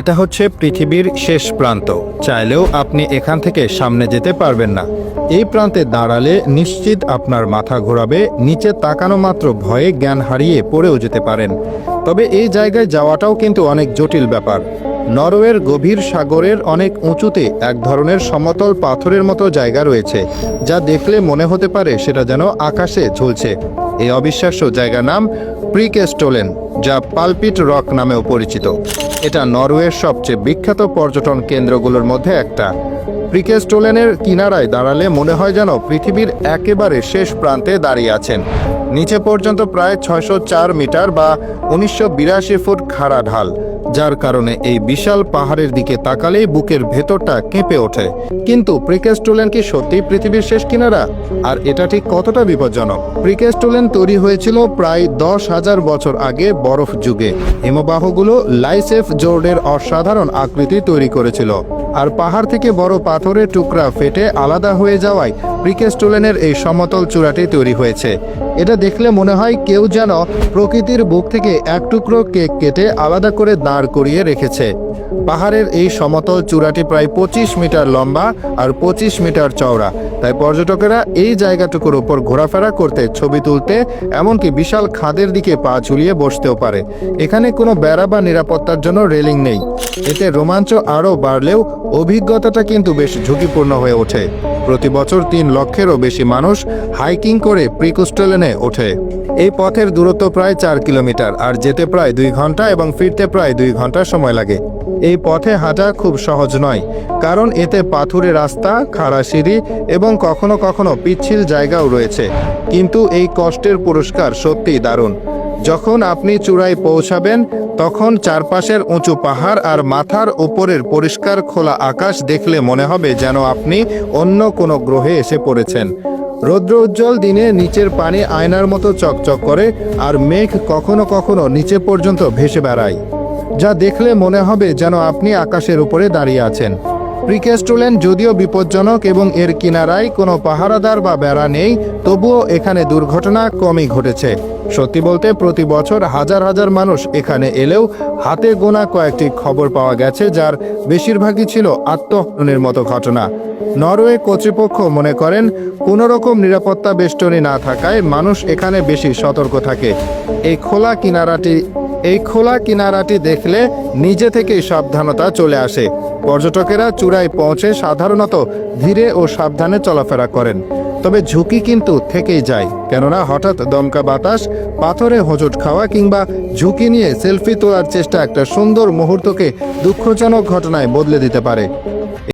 এটা হচ্ছে পৃথিবীর শেষ প্রান্ত। চাইলেও আপনি এখান থেকে সামনে যেতে পারবেন না। এই প্রান্তে দাঁড়ালে নিশ্চিত আপনার মাথা ঘোরাবে, নিচে তাকানো মাত্র ভয়ে জ্ঞান হারিয়ে পড়েও যেতে পারেন। তবে এই জায়গায় যাওয়াটাও কিন্তু অনেক জটিল ব্যাপার। নরওয়ের গভীর সাগরের অনেক উঁচুতে এক ধরনের সমতল পাথরের মতো জায়গা রয়েছে, যা দেখলে মনে হতে পারে সেটা যেন আকাশে ঝুলছে। এই অবিশ্বাস্য জায়গার নাম প্রিকেস্টোলেন, যা পালপিট রক নামেও পরিচিত। এটা নরওয়ের সবচেয়ে বিখ্যাত পর্যটন কেন্দ্রগুলোর মধ্যে একটা। প্রিকেস্টোলেনের কিনারায় দাঁড়ালে মনে হয় যেন পৃথিবীর একেবারে শেষ প্রান্তে দাঁড়িয়ে আছেন। নিচে পর্যন্ত প্রায় ছয়শো চার মিটার বা উনিশশো বিরাশি ফুট খাড়া ঢাল, যার কারণে এই বিশাল পাহাড়ের দিকে তাকালেই বুকের ভেতরটা কেঁপে ওঠে। কিন্তু প্রিকেস্টোলেন কি সত্যি পৃথিবীর শেষ কিনারা? আর এটা ঠিক কতটা বিপজ্জনক? প্রিকেস্টোলেন তৈরি হয়েছিল প্রায় দশ হাজার বছর আগে বরফ যুগে। হিমবাহগুলো লাইসেফ জোর্ডের অসাধারণ আকৃতি তৈরি করেছিল। আর পাহাড় থেকে বড় পাথরের টুকরা ফেটে আলাদা হয়ে যাওয়ায় প্রিকেস্টোলেনের এই সমতল চূড়াটি তৈরি হয়েছে। এটা দেখলে মনে হয় কেউ যেন প্রকৃতির বুক থেকে এক টুকরো কেক কেটে আলাদা করে দাঁড় করিয়ে রেখেছে। পাহাড়ের এই সমতল চূড়াটি প্রায় পঁচিশ মিটার লম্বা আর পঁচিশ মিটার চওড়া। তাই পর্যটকেরা এই জায়গাটুকুর উপর ঘোরাফেরা করতে ছবি তুলতে, এমনকি বিশাল খাদের দিকে পা ঝুলিয়ে বসতেও পারে। এখানে কোনো বেড়া বা নিরাপত্তার জন্য রেলিং নেই। এতে রোমাঞ্চ আরও বাড়লেও অভিজ্ঞতাটা কিন্তু বেশ ঝুঁকিপূর্ণ হয়ে ওঠে। প্রতি বছর তিন লক্ষেরও বেশি মানুষ হাইকিং করে প্রিকুস্টেলেনে ওঠে। এই পথের দূরত্ব প্রায় চার কিলোমিটার, আর যেতে প্রায় দুই ঘণ্টা এবং ফিরতে প্রায় দুই ঘণ্টা সময় লাগে। এই পথে হাঁটা খুব সহজ নয়, কারণ এতে পাথুরে রাস্তা, খাড়া সিঁড়ি এবং কখনো কখনো পিচ্ছিল জায়গাও রয়েছে। কিন্তু এই কষ্টের পুরস্কার সত্যিই দারুণ। যখন আপনি চূড়ায় পৌঁছাবেন, তখন চারপাশের উঁচু পাহাড় আর মাথার উপরের পরিষ্কার খোলা আকাশ দেখলে মনে হবে যেন আপনি অন্য কোনো গ্রহে এসে পড়েছেন। রৌদ্র উজ্জ্বল দিনে নিচের পানি আয়নার মতো চকচক করে আর মেঘ কখনো কখনো নিচে পর্যন্ত ভেসে বেড়ায়, যা দেখলে মনে হবে যেন আপনি আকাশের উপরে দাঁড়িয়ে আছেন। প্রিকেস্টোলেন যদিও বিপজ্জনক এবং এর কিনারায় কোনো পাহারাদার বা বেড়া নেই, তবুও এখানে দুর্ঘটনা কমই ঘটেছে। সত্যি বলতে, প্রতি বছর হাজার হাজার মানুষ এখানে এলেও হাতে গোনা কয়েকটি খবর পাওয়া গেছে, যার বেশিরভাগই ছিল আত্মহননের মতো ঘটনা। নরওয়ে কর্তৃপক্ষ মনে করেন কোনো রকম নিরাপত্তা বেষ্টনী না থাকায় মানুষ এখানে বেশি সতর্ক থাকে। এই খোলা কিনারাটি এই খোলা কিনারাটি দেখলে নিজে থেকেই সাবধানতা চলে আসে। পর্যটকেরা চূড়ায় পৌঁছে সাধারণত ধীরে ও সাবধানে চলাফেরা করেন। তবে ঝুঁকি কিন্তু থেকেই যায়, কেননা হঠাৎ দমকা বাতাস, পাথরে হোঁচট খাওয়া কিংবা ঝুঁকি নিয়ে সেলফি তোলার চেষ্টা একটা সুন্দর মুহূর্তকে দুঃখজনক ঘটনায় বদলে দিতে পারে।